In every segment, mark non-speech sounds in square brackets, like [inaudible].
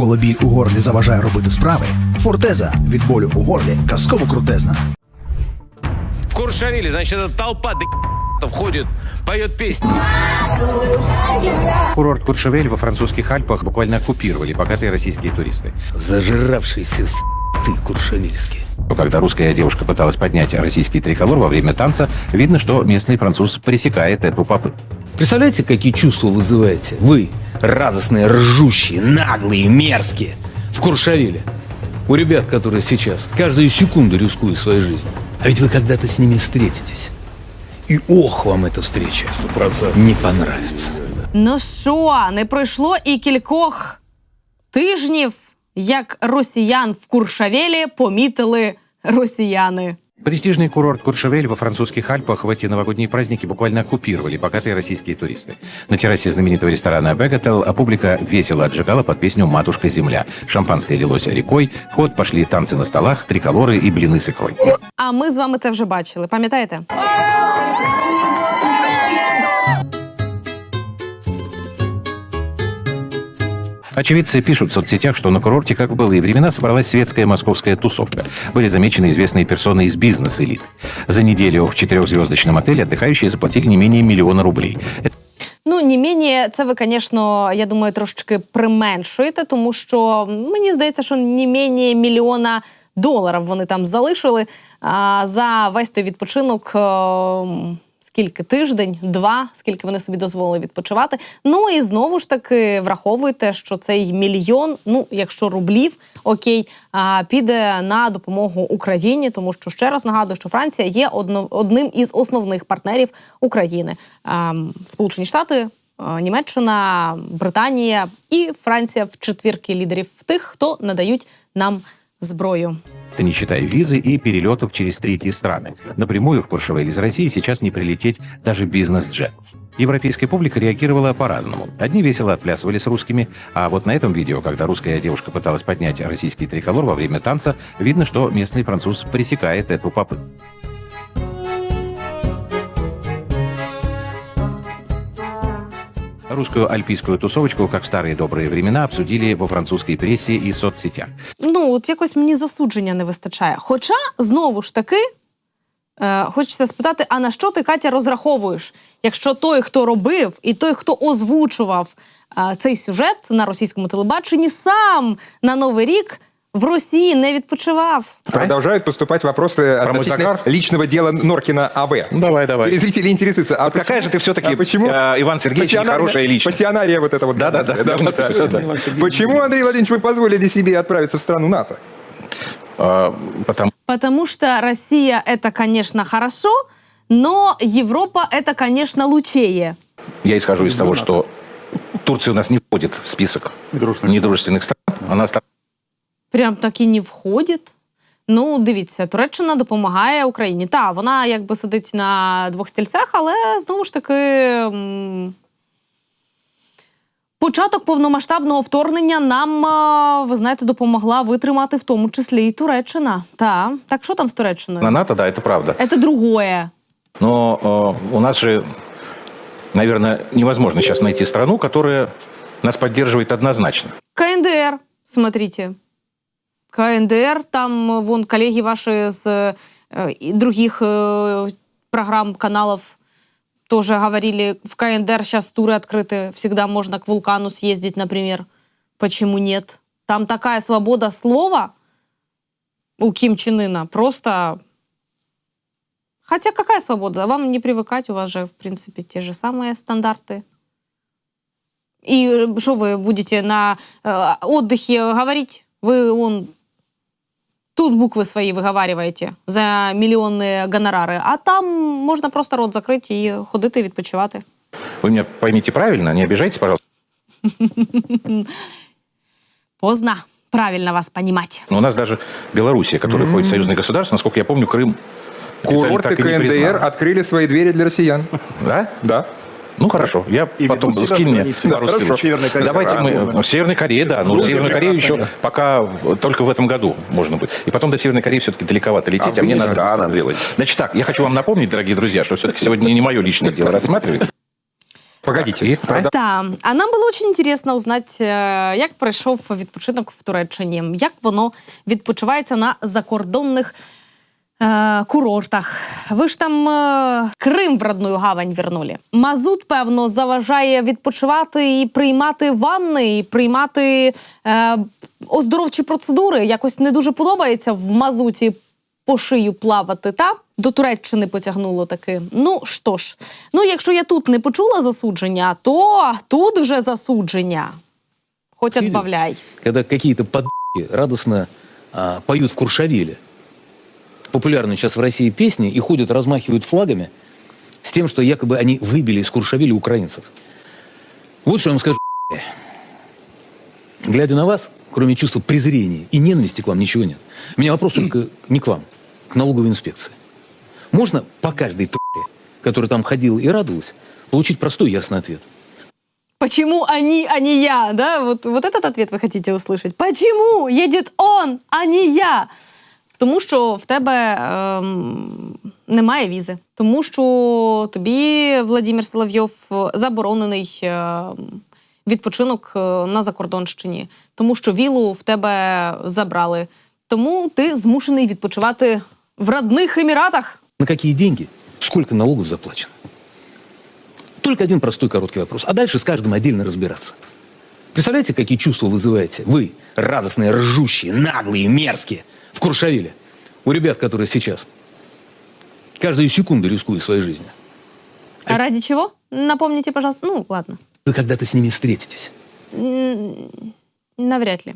Коли біль у горлі заважає робити справи, фортеза від болю у горлі казково крутезна. В Куршавеле, значит, эта толпа до входит, поет песни. Курорт Куршевель во французских Альпах буквально оккупировали богатые российские туристы. Зажиравшийся с ты куршавельский. Когда русская девушка пыталась поднять российский триколор во время танца, видно, что местный француз пресекает эту попытку. Представляете, какие чувства вызываете? Вы, радостные, ржущие, наглые, мерзкие, в Куршавеле. У ребят, которые сейчас каждую секунду рискуют своей жизнью. А ведь вы когда-то с ними встретитесь. И ох, вам эта встреча не понравится. Ну що, не пройшло і кількох тижнів, як росіян в Куршавелі помітили росіяни. Престижный курорт Куршевель во французских Альпах в эти новогодние праздники буквально оккупировали богатые российские туристы. На террасе знаменитого ресторана Бегател а публика весело отжигала под песню «Матушка земля». Шампанское лилось рекой, ход пошли танцы на столах, триколоры и блины с икрой. А ми з вами це вже бачили, пам'ятаєте? Очевидцы пишут в соцсетях, что на курорте, как в былые времена, собралась светская московская тусовка. Были замечены известные персоны из бизнес-элит. За неделю в четырехзвездочном отеле отдыхающие заплатили не менее миллиона рублей. Это Ну, не мені, це ви, звісно, я думаю, трошечки применшуєте, тому що мені здається, що не мені мільйона доларів вони там залишили а, за весь той відпочинок. е, Скільки тиждень, два, скільки вони собі дозволили відпочивати. Ну і знову ж таки враховуйте, що цей мільйон, ну якщо рублів, окей, піде на допомогу Україні, тому що ще раз нагадую, що Франція є одним із основних партнерів України. Сполучені Штати, Німеччина, Британія і Франція в четвірки лідерів тих, хто надають нам зброю. не считая визы и перелетов через третьи страны. Напрямую в Куршевель из России сейчас не прилететь даже бизнес-джет. Европейская публика реагировала по-разному. Одни весело отплясывали с русскими, а вот на этом видео, когда русская девушка пыталась поднять российский триколор во время танца, видно, что местный француз пресекает эту попытку. Русскую альпийскую тусовочку, как в старые добрые времена, обсудили во французской прессе и соцсетях. Ну, от якось мені засудження не вистачає. Хоча, знову ж таки, е, хочеться спитати: а на що ти, Катя, розраховуєш? Якщо той, хто робив, і той, хто озвучував е, цей сюжет на російському телебаченні, сам на Новий рік в Росії не відпочивав. Продолжают поступать вопросы мой относительно загар? личного дела Норкина АВ. Ну, давай, давай. Зрители интересуются. А Вот какая же ты все-таки, а почему? э, Иван Сергеевич, Пассионарная- нехорошая личность. Пассионария вот это вот. Да-да-да, да, да, да, да, да, да. да. Почему, Андрей Владимирович, вы позволили себе отправиться в страну НАТО? А, потому Потому что Россия это, конечно, хорошо, но Европа это, конечно, лучее. я исхожу из того, что Турция у нас не входит в список недружественных стран. Она ста- Прям так і не входить. Ну, дивіться, Туреччина допомагає Україні. Та, вона якби сидить на двох стільцях, але знову ж таки. Початок повномасштабного вторгнення нам, ви знаєте, допомогла витримати в тому числі і Туреччина. Та, так що там з Туреччиною? на НАТО, да, это правда. Це другое. Но э, у нас же, наверное, невозможно сейчас найти страну, которая нас поддерживает однозначно. КНДР, смотрите. КНДР, там э, вон коллеги ваши с э, других э, программ, каналов тоже говорили, в КНДР сейчас туры открыты, всегда можно к вулкану съездить, например. Почему нет? Там такая свобода слова у Ким Чен Ына, просто... Хотя какая свобода? Вам не привыкать, у вас же, в принципе, те же самые стандарты. И что вы будете на э, отдыхе говорить? Вы он тут буквы свои выговариваете за миллионные гонорары, а там можна просто рот закрити і ходити і відпочивати. Вы меня поймите правильно, не обижайтесь, пожалуйста. Поздно правильно вас понимать. Но у нас даже Белоруссия, которая входит в союзное государство, насколько я помню, Крым официально Курорты так и не КНДР признал. открыли свои двери для россиян. Да? Да. Ну хорошо, я потом ведут себя скинь на мне границе. пару Да, ссылок. хорошо. Северная Корея. Давайте А, мы... ну, В Северной Корее, да. Ну, Ну, Северную Корею еще прекрасно, пока в- только в этом году можно быть. И потом до Северной Кореи все-таки далековато лететь, а, мне надо Афганистана. быстро делать. Значит так, я хочу вам напомнить, дорогие друзья, что все-таки сегодня не мое личное дело рассматривается. Погодите. И- Прода- Та, а нам було дуже цікаво узнати, е, як пройшов відпочинок в Туреччині, як воно відпочивається на закордонних е, курортах. Ви ж там е, Крим в родную гавань вернули. Мазут, певно, заважає відпочивати і приймати ванни, і приймати е, оздоровчі процедури. Якось не дуже подобається в мазуті по шию плавати, та? До Туреччини потягнуло таки. Ну що ж, ну якщо я тут не почула засудження, то тут вже засудження. Хоч Сидя. отбавляй. Когда какие-то подки радостно а, поют в Куршавеле. Популярные сейчас в России песни и ходят, размахивают флагами с тем, что якобы они выбили из украинцев. Вот что я вам скажу. Глядя на вас, кроме чувства презрения и ненависти к вам, ничего нет. У меня вопрос только не к вам, к налоговой инспекции. Можно по каждой твари, которая там ходила и радовалась, получить простой ясный ответ? Почему они, а не я? Да? Вот, вот этот ответ вы хотите услышать. Почему едет он, а не я? Тому що в тебе ем, немає візи. Тому що тобі Владимир Соловйов заборонений ем, відпочинок е, на закордонщині. Тому що вілу в тебе забрали. Тому ти змушений відпочивати в родних еміратах. На какие деньги? Сколько налогов заплачено? Только один простой короткий вопрос. А дальше с каждым отдельно разбираться. Представляете, какие чувства вызываете? Вы, радостные, ржущие, наглые, мерзкие, в Куршавеле. У ребят, которые сейчас каждую секунду рискуют своей жизнью. А ради чого? Напомните, пожалуйста. Ну, ладно. Вы когда-то с ними встретитесь. Навряд ли.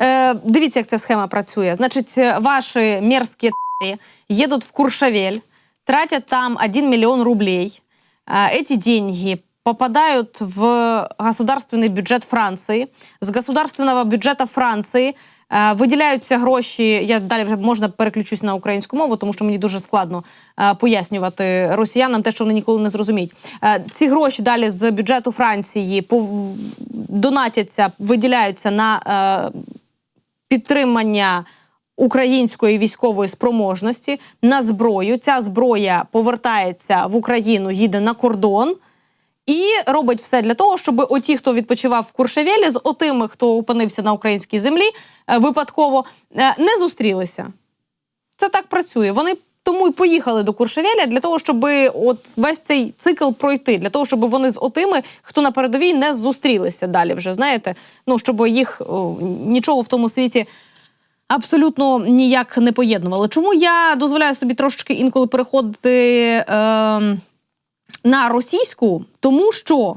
Е, дивіться, як ця схема працює. Значить, е, ваші мерзкі т***і едут в Куршавель, тратят там 1 миллион рублей. Е, Эти деньги попадают в государственный бюджет Франции. З государственного бюджета Франции е, виділяються гроші. Я далі вже можна переключусь на українську мову, тому що мені дуже складно е, пояснювати росіянам те, що вони ніколи не зрозуміють. Е, Ці гроші далі з бюджету Франції донатяться, виділяються на е, підтримання української військової спроможності на зброю. Ця зброя повертається в Україну, їде на кордон. І робить все для того, щоб оті, хто відпочивав в Куршевелі, з отими, хто опинився на українській землі е, випадково, е, не зустрілися. Це так працює. Вони тому й поїхали до Куршевеля для того, щоб от весь цей цикл пройти, для того, щоб вони з отими, хто на передовій, не зустрілися далі. Вже знаєте, ну щоб їх о, нічого в тому світі. Абсолютно ніяк не поєднували. Чому я дозволяю собі трошечки інколи переходити е, на російську? Тому що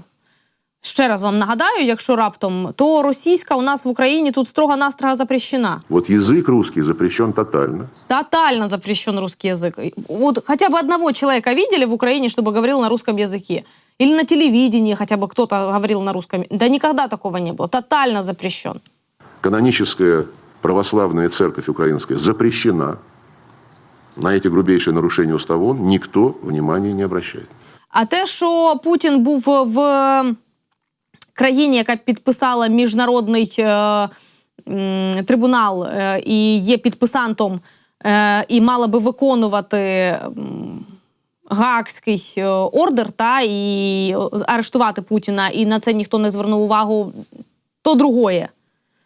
ще раз вам нагадаю, якщо раптом, то російська у нас в Україні тут строго-настрого запрещена. Вот язык русский запрещен тотально. Тотально запрещен русский язык. Вот хотя бы одного человека видели в Украине, чтобы говорил на русском языке? Или на телевидении хотя бы кто-то говорил на русском? Да никогда такого не было. Тотально запрещен. Каноническая православная церковь украинская запрещена. На эти грубейшие нарушения устава ООН никто внимания не обращает. А те, що Путін був в країні, яка підписала міжнародний е, трибунал е, і є підписантом, е, і мала би виконувати е, ордер, та і арештувати Путіна, і на це ніхто не звернув увагу, то другое,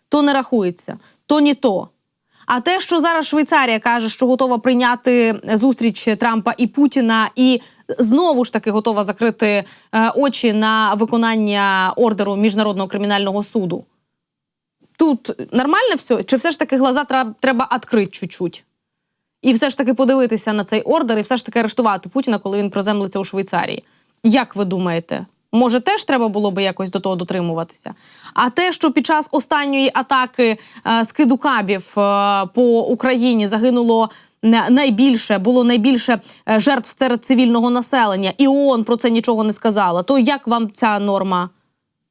то не рахується, то не то. А те, що зараз Швейцарія каже, що готова прийняти зустріч Трампа і Путіна, і знову ж таки готова закрити е, очі на виконання ордеру міжнародного кримінального суду. Тут нормально все? Чи все ж таки глаза треба відкрити чуть-чуть? І все ж таки подивитися на цей ордер, і все ж таки арештувати Путіна, коли він приземлиться у Швейцарії. Як ви думаєте? Може, теж треба було би якось до того дотримуватися? А те, що під час останньої атаки е, скиду е, по Україні загинуло найбільше, було найбільше е, жертв серед цивільного населення, і ООН про це нічого не сказала, то як вам ця норма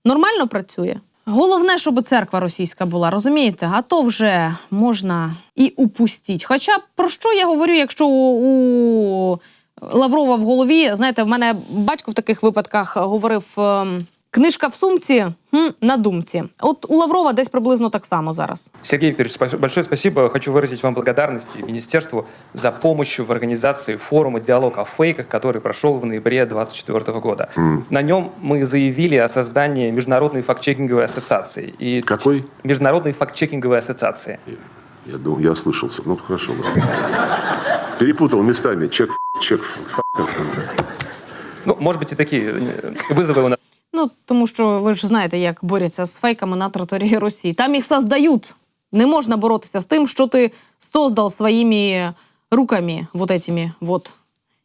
нормально працює? Головне, щоб церква російська була, розумієте? А то вже можна і упустіть. Хоча про що я говорю, якщо у, Лаврова в голові, знаєте, в мене батько в таких випадках говорив ем, Книжка в сумці, хм, на думці. От у Лаврова десь приблизно так само зараз. Сергей Викторович, большое спасибо. Хочу выразить вам благодарность и министерству за помощь в организации форума «Диалог о фейках», который прошел в ноябре 2024 года. На нем мы заявили о создании Международной фактчекинговой ассоциации. И Какой? Международной фактчекинговой ассоциации. Я думал, я ослышался. Ну, хорошо. Перепутал местами. Чек, чек. Ну, может быть, и такие э, вызовы у нас Ну, тому що ви ж знаєте, як борються з фейками на території [laughs] Росії. Там їх создають. Не можна боротися з тим, що ти создал своїми руками, вот этими вот,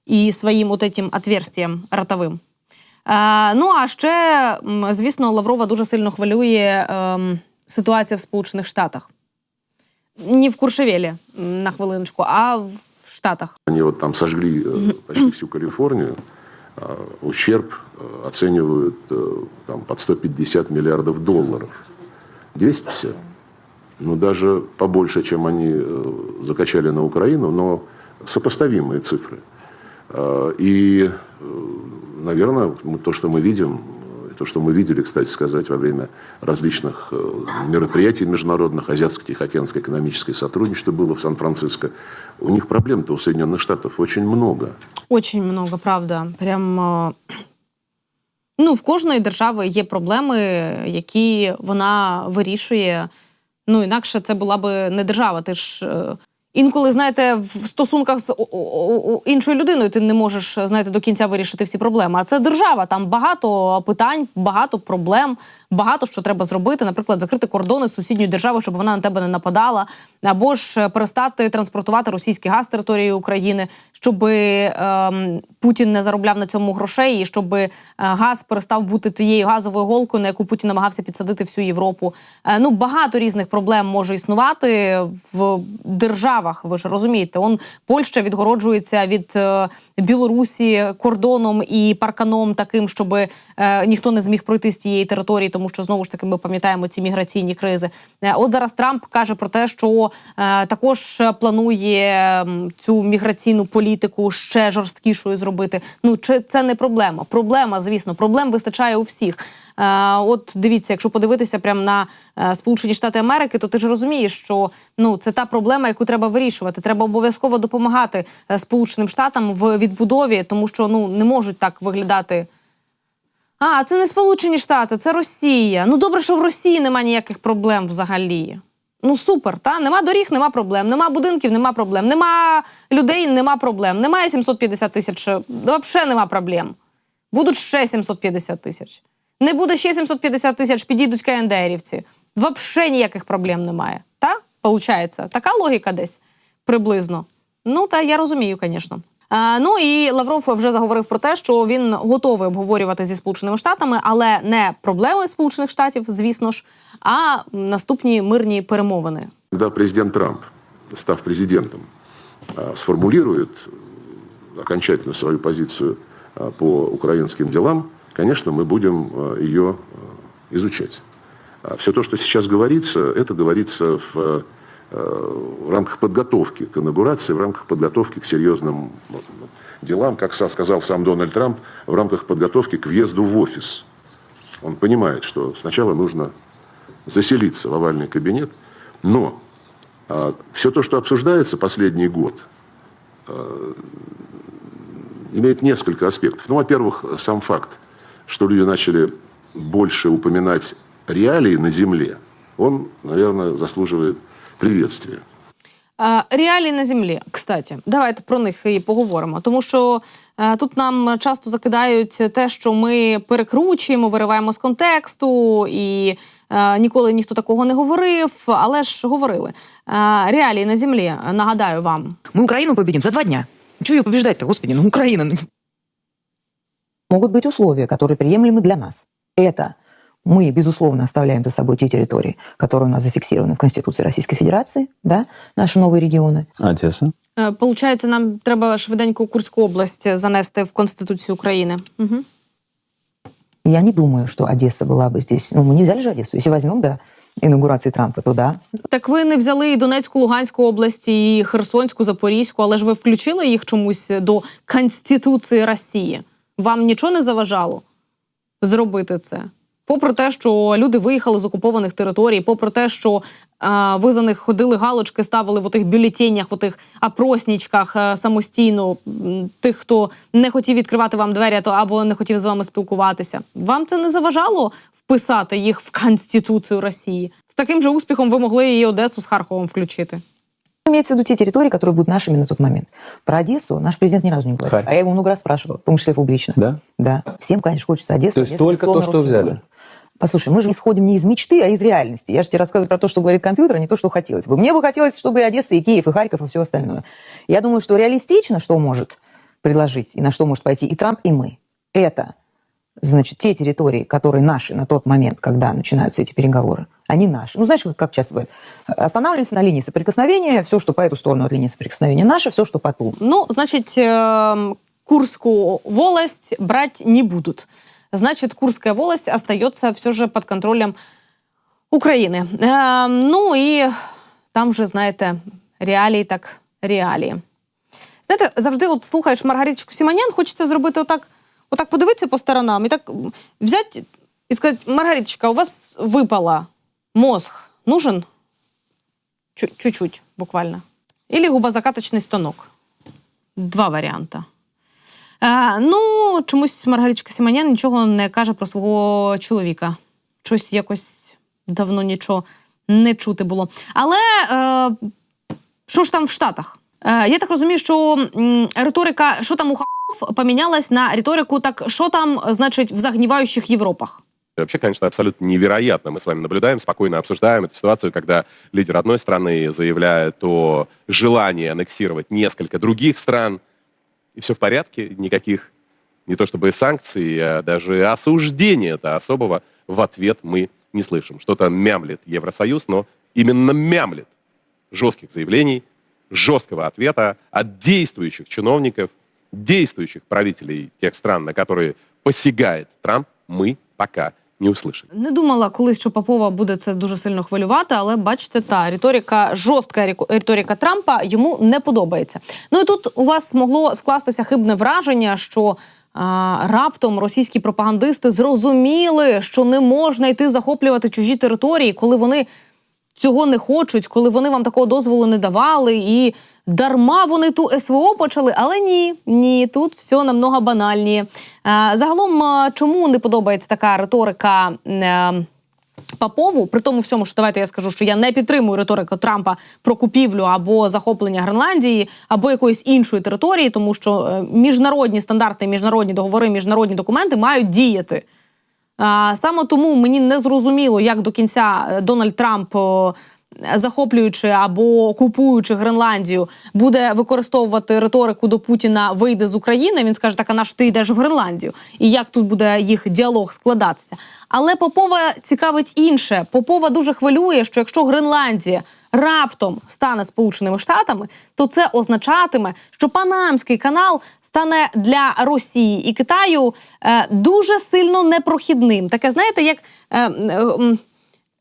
і своїм вот этим отверстием ротовим. Е, ну, а ще, м, звісно, Лаврова дуже сильно хвилює ем, ситуація в Сполучених Штатах. Не в Куршевелі, м, на хвилиночку, а в Штатах. Они вот там сожгли э, почти всю [clears throat] Калифорнию. А ущерб э, оценивают э, там, под 150 миллиардов долларов. 250? Ну, даже побольше, чем они э, закачали на Украину, но сопоставимые цифры. И, наверное, то, что мы видим, э, то, что мы видели, кстати сказать, во время различных э, мероприятий международных, Азиатско-Тихоокеанское экономическое сотрудничество было в Сан-Франциско, у них проблем-то у Соединенных Штатов очень много. Очень много, правда. Прям. е, Ну, в кожної держави є проблеми, які вона вирішує. Ну, інакше це була би не держава. Ти ж е, інколи, знаєте, в стосунках з іншою людиною ти не можеш знаєте, до кінця вирішити всі проблеми. А це держава. Там багато питань, багато проблем, багато що треба зробити. Наприклад, закрити кордони з сусідньою державою, щоб вона на тебе не нападала, або ж е, перестати транспортувати російський газ території України, щоб ем, Путін не заробляв на цьому грошей, і щоб е, газ перестав бути тією газовою голкою, на яку Путін намагався підсадити всю Європу. Е, ну багато різних проблем може існувати в державах. Ви ж розумієте, он Польща відгороджується від е, Білорусі кордоном і парканом таким, щоб е, ніхто не зміг пройти з тієї території, тому що знову ж таки ми пам'ятаємо ці міграційні кризи. Е, от зараз Трамп каже про те, що е, також планує цю міграційну політику ще жорсткішою зробити. Ну чи це не проблема? Проблема, звісно, проблем вистачає у всіх. Е, от дивіться, якщо подивитися прямо на е, Сполучені Штати Америки, то ти ж розумієш, що ну це та проблема, яку треба вирішувати. Треба обов'язково допомагати е, Сполученим Штатам в відбудові, тому що ну не можуть так виглядати. А, це не Сполучені Штати, це Росія. Ну добре, що в Росії немає ніяких проблем взагалі. Ну супер, та нема доріг, нема проблем, нема будинків, нема проблем, нема людей, нема проблем, немає 750 тисяч, взагалі нема проблем. Будуть ще 750 тисяч. Не буде ще 750 тисяч, підійдуть КНДРівці. Взагалі ніяких проблем немає. Получається. Така логіка десь приблизно. Ну, та я розумію, звісно. Е, ну і Лавров вже заговорив про те, що він готовий обговорювати зі Сполученими Штатами, але не проблеми Сполучених Штатів, звісно ж, а наступні мирні перемовини. Когда президент Трамп, став президентом, а, сформулирует э, окончательно свою позицию а, по украинским делам, конечно, мы будем а, ее изучать. Все то, что сейчас говорится, это говорится в, э, в рамках подготовки к инаугурации, в рамках подготовки к серьезным делам, как сказал сам Дональд Трамп, в рамках подготовки к въезду в офис. Он понимает, что сначала нужно заселиться в овальный кабинет, но все то, что обсуждается последний год, а, имеет несколько аспектов. Ну, во-первых, сам факт, что люди начали больше упоминать реалии на земле, он, наверное, заслуживает приветствия. Е, Реалії на землі, кстати, давайте про них і поговоримо. Тому що е, тут нам часто закидають те, що ми перекручуємо, вириваємо з контексту, і е, ніколи ніхто такого не говорив, але ж говорили. Е, реалії на землі, нагадаю вам. Мы Украину победим за два дня. Чего ее побеждать-то, господи, ну Украина. ну, могут быть условия, которые приемлемы для нас. Это мы, безусловно, оставляем за собой те территории, которые у нас зафиксированы в Конституции Российской Федерации, да, наши новые регионы. Одесса. Е, Получається, нам треба швиденько Курську область занести в Конституцію України. Угу. Я не думаю, что Одесса была бы здесь. Ну, мы не взяли же Одессу. Если возьмем до инаугурации Трампа, то да. Так ви не взяли і Донецьку, Луганську області, і Херсонську, Запорізьку, але ж ви включили їх чомусь до Конституції Росії. Вам нічого не заважало? зробити це. Попри те, що люди виїхали з окупованих територій, попри те, що е, ви за них ходили галочки, ставили в отих бюлетенях, в отих опроснічках е, самостійно тих, хто не хотів відкривати вам двері, то або не хотів з вами спілкуватися. Вам це не заважало вписати їх в Конституцію Росії? З таким же успіхом ви могли і Одесу з Харковом включити. Имеется в виду те территории, которые будут нашими на тот момент. Про Одессу наш президент ни разу не говорил. А я его много раз спрашивала, в том числе публично. Да? Да. Всем, конечно, хочется Одессу. То есть Одесса, только то, что взяли? город. Послушай, мы же исходим не из мечты, а из реальности. Я же тебе рассказываю про то, что говорит компьютер, а не то, что хотелось бы. Мне бы хотелось, чтобы и Одесса, и Киев, и Харьков, и все остальное. Я думаю, что реалистично, что может предложить, и на что может пойти и Трамп, и мы. Это, значит, те территории, которые наши на тот момент, когда начинаются эти переговоры, они наши. Ну, знаешь, вот как часто бывает. Останавливаемся на линии соприкосновения, все, что по эту сторону от линии соприкосновения наше, все, что по ту. Ну, значит, э, Курскую волость брать не будут. Значит, Курская волость остается все же под контролем України. Е, ну і там вже, знаєте, реалії так реалії. Знаєте, завжди от слухаєш Маргариточку Сіманян, хочеться зробити отак, Отак подивитися по сторонам і так взяти і сказати: Маргариточка, у вас випала мозг нужен? Чуть-чуть, буквально. Или губозакаточний станок. Два варіанти. Е, ну, чомусь Маргаричка Сіманян нічого не каже про свого чоловіка. Щось якось давно нічого не чути було. Але е, що ж там в Штатах? Е, я так розумію, що м, риторика, що там у х**ов, помінялась на риторику, так що там, значить, в загніваючих Європах? Вообще, конечно, абсолютно невероятно. Мы с вами наблюдаем, спокойно обсуждаем эту ситуацию, когда лидер одной страны заявляет о желании аннексировать несколько других стран. И все в порядке, никаких не то чтобы санкций, а даже осуждения-то особого в ответ мы не слышим. Что-то мямлит Евросоюз, но именно мямлит жестких заявлений, жесткого ответа от действующих чиновников, действующих правителей тех стран, на которые посягает Трамп, мы пока не услышали. Не думала колись, що Попова буде це дуже сильно хвилювати, але бачите, та риторика, жорстка ріко- риторика Трампа йому не подобається. Ну і тут у вас могло скластися хибне враження, що а, раптом російські пропагандисти зрозуміли, що не можна йти захоплювати чужі території, коли вони цього не хочуть, коли вони вам такого дозволу не давали, і дарма вони ту СВО почали. Але ні, ні, тут все намного банальніше. Е, Загалом, е, чому не подобається така риторика? е, Попову, при тому всьому, що давайте я скажу, що я не підтримую риторику Трампа про купівлю або захоплення Гренландії, або якоїсь іншої території, тому що міжнародні стандарти, міжнародні договори, міжнародні документи мають діяти. Саме тому мені не зрозуміло, як до кінця е, Дональд Трамп, захоплюючи або купуючи Гренландію, буде використовувати риторику до Путіна вийде з України. Він скаже, так а на що ти йдеш в Гренландію? І як тут буде їх діалог складатися? Але Попова цікавить інше. Попова дуже хвилює, що якщо Гренландія раптом стане Сполученими Штатами, то це означатиме, що Панамський канал стане для Росії і Китаю е, дуже сильно непрохідним. Таке, знаєте, як. Е, е,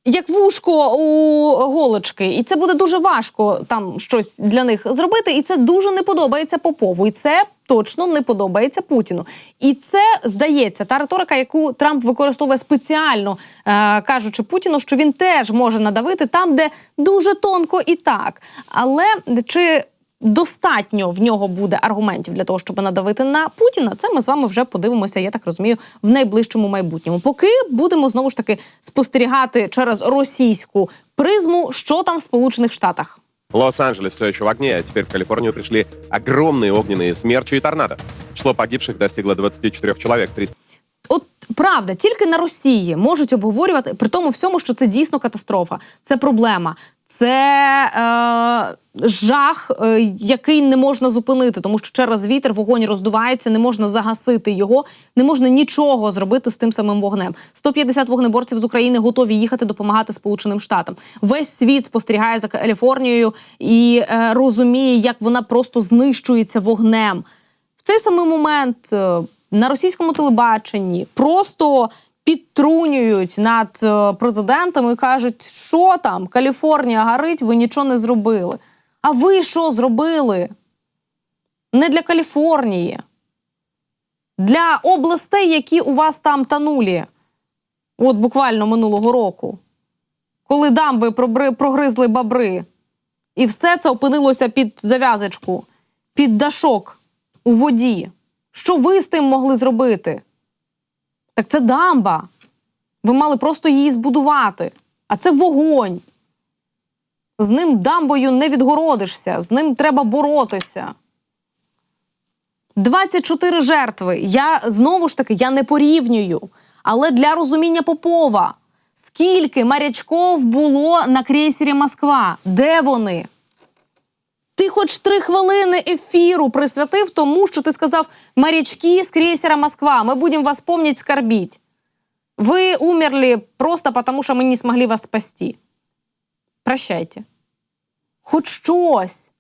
як вушко у голочки, і це буде дуже важко там щось для них зробити. І це дуже не подобається Попову. І це точно не подобається Путіну. І це здається та риторика, яку Трамп використовує спеціально, е, кажучи Путіну, що він теж може надавити там, де дуже тонко і так. Але чи достатньо в нього буде аргументів для того, щоб надавити на Путіна. Це ми з вами вже подивимося, я так розумію, в найближчому майбутньому. Поки будемо знову ж таки спостерігати через російську призму, що там в Сполучених Штатах. Лос-Анджелес все еще в огне, а теперь в Калифорнию пришли огромные огненные смерчи и торнадо. Число погибших достигло 24 человек, 300 От правда, тільки на Росії можуть обговорювати при тому всьому, що це дійсно катастрофа, це проблема, це е, жах, е, який не можна зупинити, тому що через вітер вогонь роздувається, не можна загасити його, не можна нічого зробити з тим самим вогнем. 150 вогнеборців з України готові їхати допомагати Сполученим Штатам. Весь світ спостерігає за Каліфорнією і е, розуміє, як вона просто знищується вогнем. В цей самий момент е, на російському телебаченні просто підтрунюють над е, президентом і кажуть, що там, Каліфорнія горить, ви нічого не зробили. А ви що зробили? Не для Каліфорнії. Для областей, які у вас там танулі, от буквально минулого року, коли дамби прогризли бобри, і все це опинилося під зав'язочку, під дашок у воді. Що ви з тим могли зробити? Так це дамба. Ви мали просто її збудувати. А це вогонь. З ним дамбою не відгородишся, з ним треба боротися. 24 жертви. Я знову ж таки я не порівнюю. Але для розуміння Попова, скільки морячков було на крейсері Москва? Де вони? Ти хоч три хвилини ефіру присвятив тому, що ти сказав морячки з крейсера Москва. Ми будемо вас помнить, скорбіть. Ви умерли просто потому, що ми не змогли вас спасти. Прощайте. Хоч щось.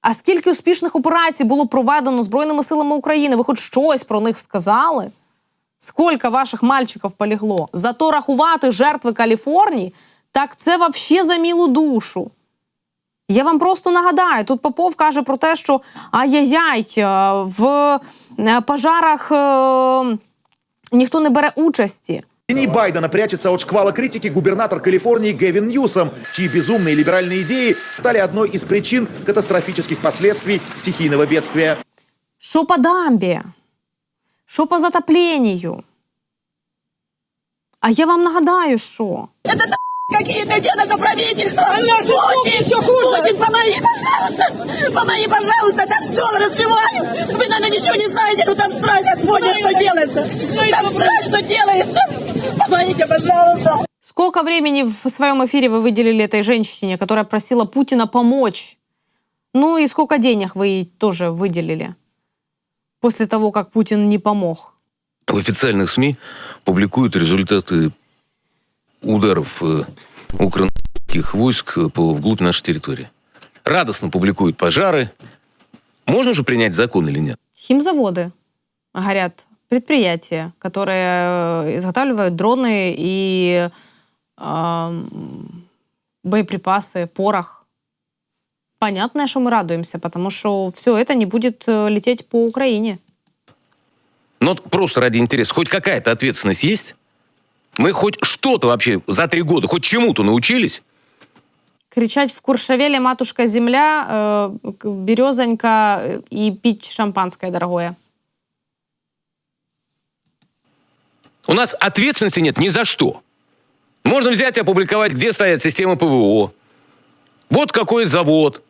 А скільки успішних операцій було проведено Збройними силами України? Ви хоч щось про них сказали? Скільки ваших мальчиків полегло? Зато рахувати жертви Каліфорнії, так це взагалі за мілу душу. Я вам просто нагадаю, тут Попов каже про те, що ай-яй-яй, е, в е, пожарах е, ніхто не бере участі. В тени Байдена прячется от шквала критики губернатор Калифорнии Гэвин Ньюсом, чьи безумные либеральные идеи стали одной из причин катастрофических последствий стихийного бедствия. Що по дамбі? Що по затопленню? А я вам нагадаю, що. Какие-то где наше правительство? Путин, все хуже. Путин, помоги, пожалуйста. Помоги, пожалуйста, там все разбивают. Вы, наверное, ничего не знаете, но там страшно смотрят, что делается. Там страшно делается. Помогите, пожалуйста. Сколько времени в своем эфире вы выделили этой женщине, которая просила Путина помочь? Ну и сколько денег вы ей тоже выделили после того, как Путин не помог? В официальных СМИ публикуют результаты ударов э, украинских войск э, по, вглубь нашей территории. Радостно публикуют пожары. Можно же принять закон или нет? Химзаводы горят, предприятия, которые э, изготавливают дроны и эм, боеприпасы, порох. Понятно, что мы радуемся, потому что все это не будет э, лететь по Украине. Ну, просто ради интереса. Хоть какая-то ответственность есть? Мы хоть что-то вообще за три года, хоть чему-то научились? Кричать в Куршавеле «Матушка земля», э, «Березонька» и пить шампанское дорогое. У нас ответственности нет ни за что. Можно взять и опубликовать, где стоят системы ПВО. Вот какой завод.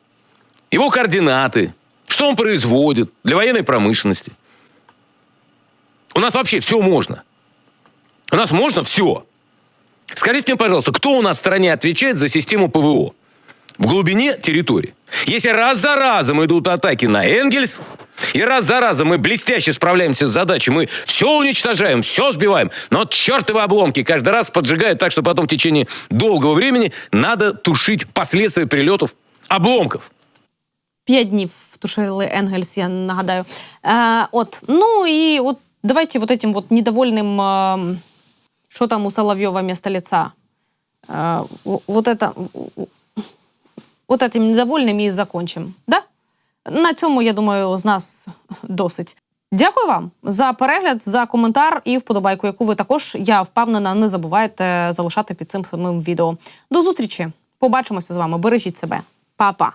Его координаты. Что он производит для военной промышленности. У нас вообще все можно. У нас можно все. Скажите мне, пожалуйста, кто у нас в стране отвечает за систему ПВО? В глубине территории. Если раз за разом идут атаки на Энгельс, и раз за разом мы блестяще справляемся с задачей, мы все уничтожаем, все сбиваем, но вот чертовы обломки каждый раз поджигают так, что потом в течение долгого времени надо тушить последствия прилетов обломков. П'ять днів тушили Енгельс, я нагадаю. Е, от, ну і от давайте вот этим вот недовольным, е, що там у Соловьева вместо лица. Е, вот это, вот этим недовольним і закончим. Да? На цьому, я думаю, з нас досить. Дякую вам за перегляд, за коментар і вподобайку, яку ви також, я впевнена, не забуваєте залишати під цим самим відео. До зустрічі! Побачимося з вами. Бережіть себе. Па-па!